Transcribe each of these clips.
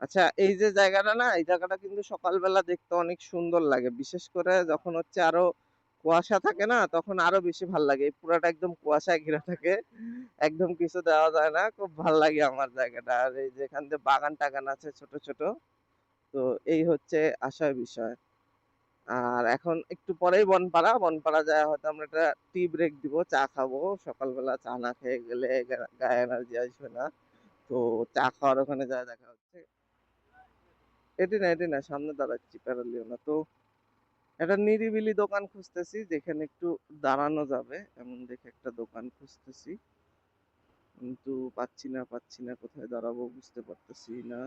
আচ্ছা এই যে জায়গাটা না, এই জায়গাটা কিন্তু সকালবেলা দেখতে অনেক সুন্দর লাগে। বিশেষ করে যখন হচ্ছে আরও কুয়াশা থাকে না, তখন আরও বেশি ভালো লাগে। এই পুরাটা একদম কুয়াশায় ঘেরা থাকে, একদম কিছু দেওয়া যায় না। খুব ভালো লাগে আমার জায়গাটা। আর এই যে এখান দিয়ে বাগান টাগান আছে ছোট ছোট। তো এই হচ্ছে আসার বিষয়। আর এখন একটু পরেই বনপাড়া। বনপাড়া যায় হয়তো আমরা একটা টি ব্রেক দিব, চা খাব। সকালবেলা চা না খেয়ে গেলে গায়ে এনার্জি আসবে না। তো চা খাওয়ার ওখানে যা দেখা এটি না এটি না, সামনে দাঁড়াচ্ছি প্যারালিও না। তো একটা নিরিবিলি দোকান খুঁজতেছি, যেখানে একটু দাঁড়ানো যাবে। এমন দেখে একটা দোকান খুঁজতেছি। কিন্তু পাচ্ছি না পাচ্ছি না, কোথায় দাঁড়াবো বুঝতে পারতেছি না।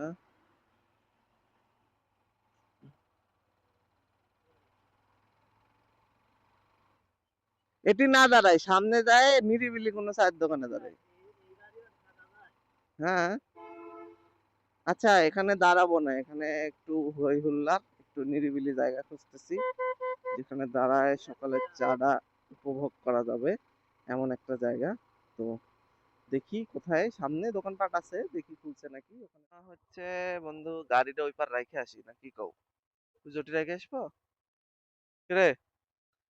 এটি না দাঁড়ায়, সামনে যায় নিরিবিলি কোনো চায়ের দোকানে দাঁড়ায়। হ্যাঁ? আচ্ছা এখানে দাঁড়াবো না। এখানে একটু হই হুল্লার একটু নিরিবিলি জায়গা খুঁজতেছি, যেখানে দাঁড়ায় সকালের চাটা উপভোগ করা যাবে, এমন একটা জায়গা। তো দেখি কোথায়, সামনে দোকানপাট আছে, দেখি খুলছে নাকি ওখানে। হচ্ছে বন্ধু গাড়িটা ওই পার রাইখে আসি, না কি কও? পুজোটি রেখে আসব? রে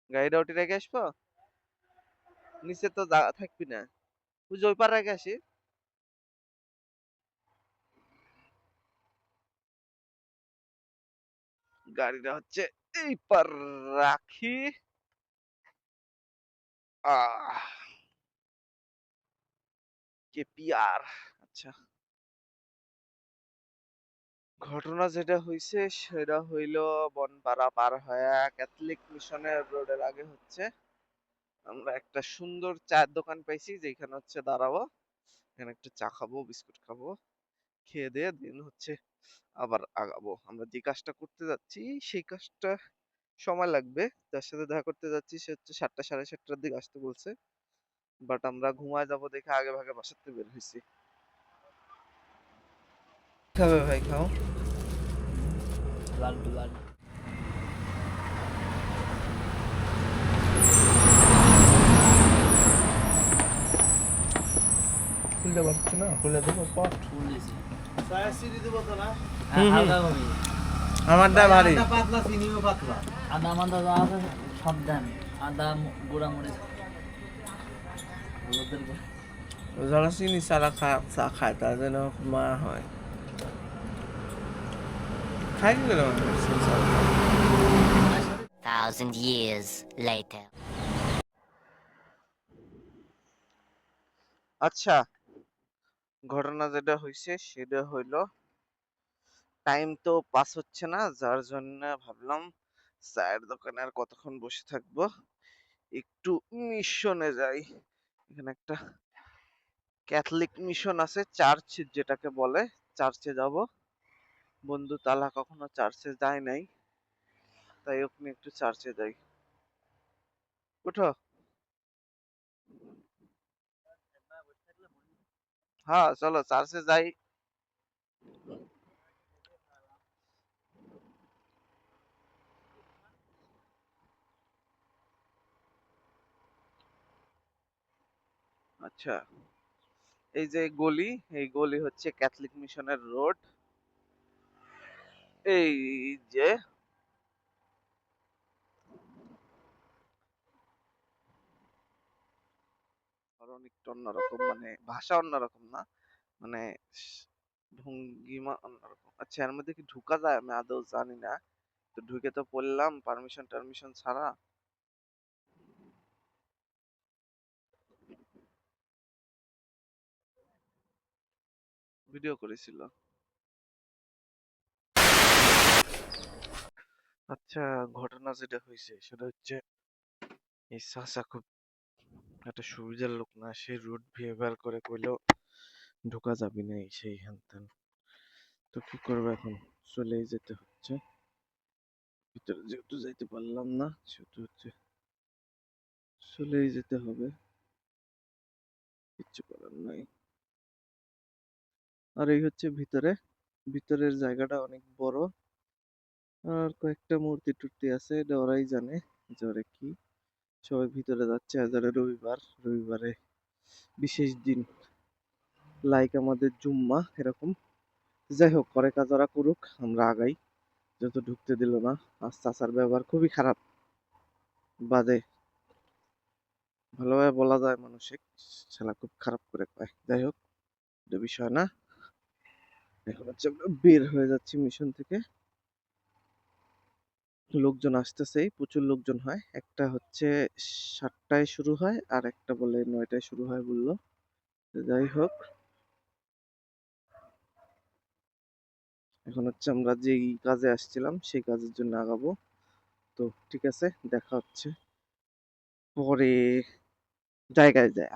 গাড়িটা ওটি রেখে আসব? নিচে তো থাকবি না। পুজো ওই পার রেখে আসি। গাড়িটা হচ্ছে এই পার রাখি কেপিআর আচ্ছা। ঘটনা যেটা হইছে সেটা হইল বনপাড়া পার হয়ে ক্যাথলিক মিশনের রোডের আগে হচ্ছে। আমরা একটা সুন্দর চায়ের দোকান পাইছি যেখানে হচ্ছে দাঁড়াবো। এখানে একটু চা খাব, বিস্কুট খাব। খেয়ে দিয়ে দিন হচ্ছে আবার আগাবো। আমরা যে কাজটা করতে যাচ্ছি সেই কাজটা সময় লাগবে। যার সাথে দেখা করতে যাচ্ছি সে হচ্ছে সাতটা সাড়ে সাতটার দিকে আসতে বলছে। বাট আমরা ঘুমায় যাব দেখে আগে ভাগে বাসার থেকে বের হয়েছি খাবে ভাই খাও? লাড্ডু লাড্ডু খুলতে পারছি না? খুলে দেবো পট ফুল কমি আমারটা ভারী। পাতলা চিনিও পাতলা। আদা যা আছে সব দেন। আদা গুঁড়া মরিচ। যারা চিনি ছাড়া খায় চা খায় তার যেন মায়া হয়। খাই thousand years later. আচ্ছা ঘটনা যেটা হয়েছে সেটা হইল টাইম তো পাস হচ্ছে না, যার জন্য ভাবলাম চায়ের দোকানে আর কতক্ষণ বসে থাকব? একটু মিশনে যাই। এখানে একটা ক্যাথলিক মিশন আছে চার্চ যেটাকে বলে চার্চে যাব। বন্ধু তালা কখনো চার্চে যায় নাই, তাই ওখানে একটু চার্চে যাই। উঠো। হ্যাঁ চলো চার্চে যাই। আচ্ছা এই যে গলি, এই গলি হচ্ছে ক্যাথলিক মিশনের রোড। এই যে ধরন একটু অন্যরকম মানে ভাষা অন্যরকম না। মানে ভঙ্গিমা অন্যরকম। আচ্ছা এর মধ্যে কি ঢুকা যায়? আমি আদৌ জানি না। তো ঢুকে তো পড়লাম পারমিশন টারমিশন ছাড়া। ভিডিও করেছিল। আচ্ছা ঘটনা যেটা হয়েছে সেটা হচ্ছে, এই চাচা খুব একটা সুবিধার লোক না, সে রুট বিহেভিয়ার করে কইলো, ঢোকা যাবি না সেই হ্যান তো কি করব এখন? চলেই যেতে হচ্ছে। ভিতরে যেহেতু যাইতে পারলাম না, সেহেতু হচ্ছে চলেই যেতে হবে। কিচ্ছু করার নাই। আর এই হচ্ছে ভিতরে। ভিতরের জায়গাটা অনেক বড়। আর কয়েকটা মূর্তি টুর্তি আছে, এটা ওরাই জানে যে ওরা কি। সবাই ভিতরে যাচ্ছে। আজ রবিবার, রবিবারে বিশেষ দিন লাইক আমাদের জুম্মা এরকম। যাই হোক করে কাজ ওরা করুক, আমরা আগাই। যত ঢুকতে দিল না আর চাচার ব্যবহার খুবই খারাপ। বাদে ভালোভাবে বলা যায় মানসিক শালা খুব খারাপ করে কয়। যাই হোক, এটা বিষয় না। এখন হচ্ছে আমরা বের হয়ে যাচ্ছি মিশন থেকে। লোকজন আসতেছেই প্রচুর লোকজন হয়। একটা হচ্ছে সাতটায় শুরু হয় আর একটা বলে নয়টায় শুরু হয় বলল। যাই হোক। এখন হচ্ছে আমরা যেই কাজে আসছিলাম সেই কাজের জন্য আগাবো। তো ঠিক আছে, দেখা হচ্ছে। পরে জায়গায় যায়।